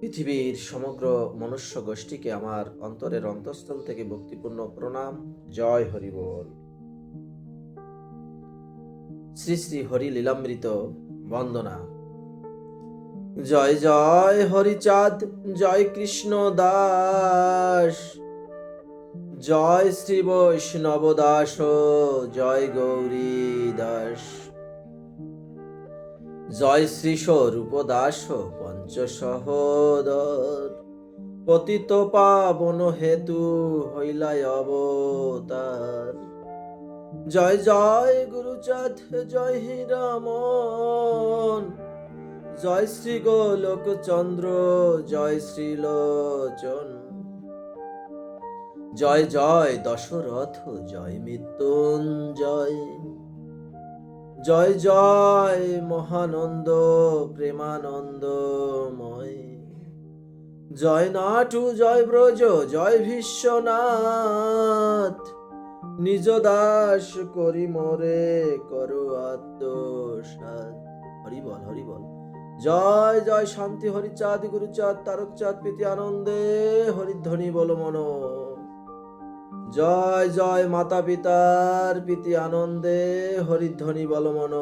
পৃথিবীর সমগ্র মনুষ্য গোষ্ঠীকে আমার অন্তরের অন্তঃস্থল থেকে ভক্তিপূর্ণ প্রণাম, জয় হরি বল। শ্রী শ্রী হরি লীলামৃত বন্দনা। জয় জয় হরিচাঁদ, জয় কৃষ্ণ দাস। জয় শ্রী বৈষ্ণব দাস, জয় গৌরী দাস। জয় শ্রী স্বরূপ দাস পঞ্চ সহোদর। পতিত পাবন হেতু হইলাই অবতার। জয় জয় গুরুচাঁদ, জয় হীরামন। জয় শ্রী গোলক চন্দ্র, জয় শ্রী লোচন জয় জয় দশরথ, জয় মৃত্যুঞ্জয়। জয় জয় জয় মহানন্দ, প্রেমানন্দময়। জয় নাটু, জয় ব্রজ, জয় বিশ্বনাথ। নিজ দাস করি মোরে, করো আত্মসাত হরি বল হরি বল। জয় জয় শান্তি, হরিচাঁদ, গুরুচাঁদ, তারকচাঁদ, প্রীতি আনন্দে, হরিধ্বনি বল মন। জয় জয় মাতা পিতার প্রীতি আনন্দে হরিধ্বনি বল মন